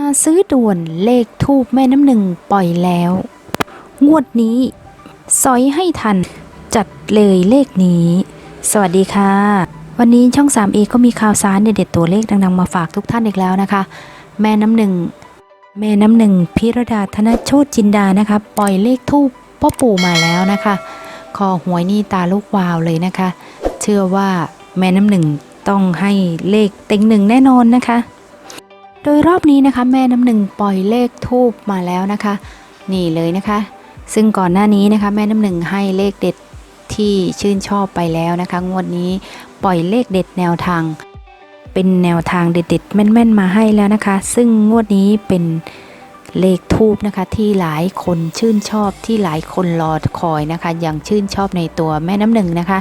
มาซื้อด่วนเลขทูบแม่น้ำหนึ่งปล่อยแล้ว งวดนี้สอยให้ทันจัดเลยเลขนี้ สวัสดีค่ะ วันนี้ช่อง 3 a ก็มีข่าวสารเด็ดๆตัวเลขดังๆมาฝากทุกท่านอีกแล้วนะคะ แม่น้ำหนึ่งแม่น้ำหนึ่งพิรดาธนโชตจินดานะคะปล่อยเลขทูบพ่อปู่มาแล้วนะคะ คอหวยนี่ตาลูกวาวเลยนะคะ เชื่อว่าแม่น้ำหนึ่งต้องให้เลขเต็งหนึ่งแน่นอนนะคะ โดยรอบนี้นะคะแม่น้ำหนึ่งปล่อยเลขทูบมาแล้วนะคะ นี่เลยนะคะ ซึ่งก่อนหน้านี้นะคะแม่น้ำหนึ่งให้เลขเด็ดที่ชื่นชอบไปแล้วนะคะ งวดนี้ปล่อยเลขเด็ดแนวทาง เป็นแนวทางเด็ดๆแม่นๆมาให้แล้วนะคะ ซึ่งงวดนี้เป็นเลขทูบนะคะที่หลายคนชื่นชอบที่หลายคนรอคอยนะคะอย่างชื่นชอบในตัวแม่น้ำหนึ่งนะคะ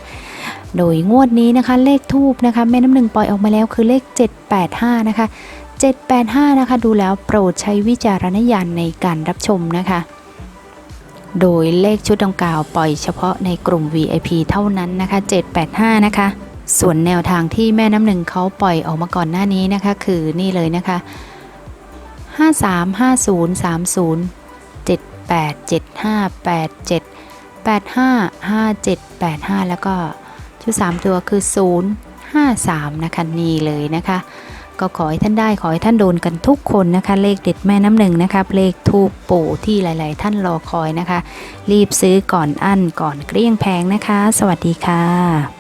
โดยงวดนี้นะคะเลขทูบนะคะแม่น้ำหนึ่งปล่อยออกมาแล้วคือเลข 785 นะคะ 785 นะคะ ดูแล้วโปรดใช้วิจารณญาณในการรับชมนะคะ โดยเลขชุดดังกล่าวปล่อยเฉพาะในกลุ่ม VIP เท่านั้นนะคะ 785 นะคะ ส่วนแนวทางที่แม่น้ำหนึ่งเขาปล่อยออกมาก่อนหน้านี้นะคะ คือนี่เลยนะคะ 53 50 30 78 75 87 85 57 85 แล้วก็ชุด 3 ตัวคือ 0 53 นะคะ นี่เลยนะคะ ก็ขอให้ท่านได้ขอให้ท่านโดนกันทุกคนนะคะ เลขเด็ดแม่น้ำหนึ่งนะคะเลขทูปปู่ที่หลาย ๆ ท่านรอคอยนะคะ รีบซื้อก่อนอั้นก่อนเกลี้ยงแพงนะคะ สวัสดีค่ะ